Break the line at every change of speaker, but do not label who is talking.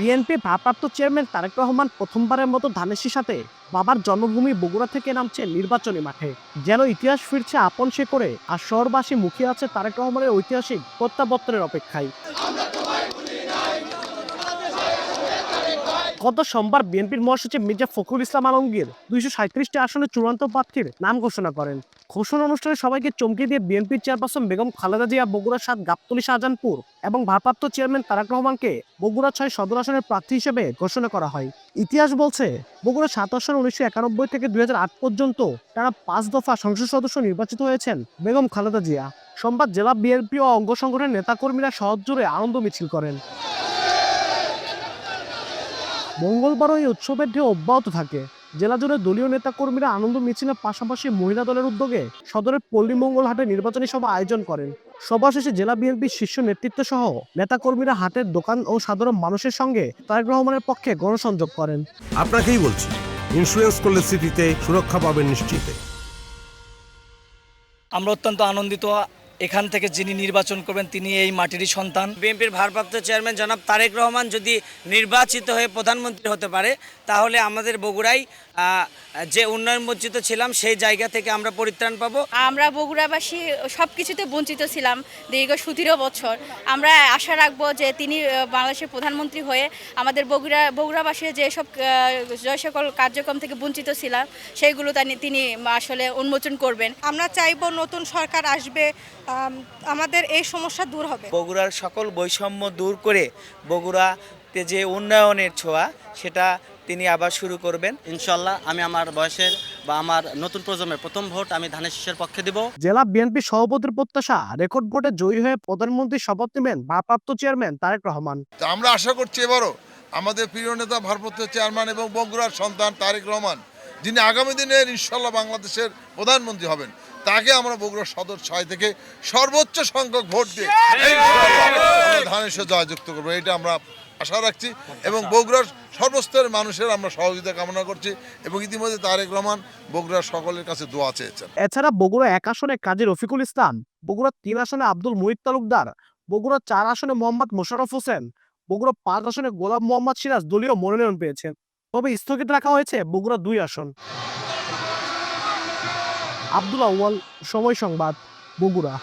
BNP ভারপ্রাপ্ত chairman Tarique Rahman প্রথমবারের মতো ধানেশির সাথে বাবার জন্মভূমি বগুড়া থেকে নামছে নির্বাচনী মাঠে। যেন ইতিহাস ফিরছে আপন সে করে, আর শহরবাসী মুখিয়ে আছে তারেক রহমানের ঐতিহাসিক প্রত্যাবর্তনের অপেক্ষায়। গত সোমবার বিএনপির মহাসচিব মির্জা ফখরুল ইসলাম আলমগীর দুইশো সাঁত্রিশটি আসনে চূড়ান্ত প্রার্থীর নাম ঘোষণা করেন। ঘোষণা অনুষ্ঠানে সবাইকে চমকে দিয়ে বিএনপির চেয়ারপারসন বেগম খালেদা জিয়া, বগুড়া সাত, গাবতলী, শাহজাহানপুর এবং ভারপ্রাপ্ত চেয়ারম্যান তারাক রহমানকে বগুড়া ছয় সদর আসনের প্রার্থী হিসেবে ঘোষণা করা হয়। ইতিহাস বলছে, বগুড়া সাত আসন উনিশশো একানব্বই থেকে দুই হাজার আট পর্যন্ত তারা পাঁচ দফা সংসদ সদস্য নির্বাচিত হয়েছেন বেগম খালেদা জিয়া। সোমবার জেলা বিএনপি ও অঙ্গ সংগঠনের নেতাকর্মীরা সহজ জুড়ে আনন্দ মিছিল করেন। মঙ্গলবারও এই উৎসবের ঢেউ অব্যাহত থাকে। জেলা জুড়ে দলীয় নেতাকর্মীরা আনন্দ মিছিলের পাশাপাশি মহিলা দলের উদ্যোগে সদরের পল্লী মঙ্গল হাটে নির্বাচনী সভা আয়োজন করেন। সভা শেষে জেলা বিএনপির শীর্ষ নেতৃত্ব সহ নেতাকর্মীরা হাটের দোকান ও সাধারণ মানুষের সঙ্গে তারেক রহমানের পক্ষে গণসংযোগ করেন।
আপনাকেই বলছি ইন্স্যুরেন্স করলে সিটিতে সুরক্ষা পাবেন নিশ্চিতে।
আমরা অত্যন্ত আনন্দিত এখান থেকে যিনি নির্বাচন করবেন তিনি এই মাটিরই সন্তান।
বিএনপির ভারপ্রাপ্ত চেয়ারম্যান জনাব তারেক রহমান যদি নির্বাচিত হয়ে প্রধানমন্ত্রী হতে পারে তাহলে আমাদের বগুড়ায় যে উন্নয়ন বঞ্চিত ছিলাম সেই জায়গা থেকে আমরা পরিত্রাণ পাবো।
আমরা বগুড়াবাসী সব কিছুতে বঞ্চিত ছিলাম দীর্ঘ সতেরো বছর। আমরা আশা রাখব যে তিনি বাংলাদেশের প্রধানমন্ত্রী হয়ে আমাদের বগুড়া বগুড়াবাসীর যে সব যে সকল কার্যক্রম থেকে বঞ্চিত ছিলাম সেইগুলো তিনি আসলে উন্মোচন করবেন।
আমরা চাইব নতুন সরকার আসবে আমাদের এই সমস্যা দূর হবে।
বগুড়ার সকল বৈষম্য দূর করে বগুড়াতে যে উন্নয়নের ছোঁয়া সেটা তিনি আবার শুরু করবেন।
ইনশাল্লাহ আমি আমার বয়সের বা আমার নতুন প্রজন্মের প্রথম ভোট আমি ধানের শীষের পক্ষে দিব।
জেলা বিএনপি সভাপতির প্রত্যাশা রেকর্ড ভোটে জয়ী হয়ে প্রধানমন্ত্রী শপথ নেবেন ভারপ্রাপ্ত চেয়ারম্যান তারেক রহমান।
আমরা আশা করছি এবারও আমাদের প্রিয় নেতা ভারপ্রাপ্ত চেয়ারম্যান এবং বগুড়ার সন্তান তারেক রহমান যিনি আগামী দিনের ইনশাল্লাহ বাংলাদেশের প্রধানমন্ত্রী হবেন। তাকে আমরা বগুড়া সদর ছয় থেকে সর্বোচ্চ সংখ্যক ভোট দিয়ে ধানের সাথে জয়যুক্ত করব। এটা আমরা আশা রাখছি এবং বগুড়ার সর্বস্তরের মানুষের আমরা সহযোগিতা কামনা করছি এবং ইতিমধ্যে তারেক রহমান বগুড়ার সকলের কাছে দোয়া চেয়েছেন।
এছাড়া বগুড়া এক আসনে কাজী রফিকুল ইসলাম বগুড়া তিন আসনে আব্দুল মুহিত তালুকদার বগুড়া চার আসনে মোহাম্মদ মোশাররফ হোসেন বগুড়া পাঁচ আসনে গোলাম মোহাম্মদ সিরাজ দলীয় মনোনয়ন পেয়েছেন। তবে স্থগিত রাখা হয়েছে বগুড়া দুই আসন। আব্দুল আউ্বাল সময় সংবাদ বগুড়া।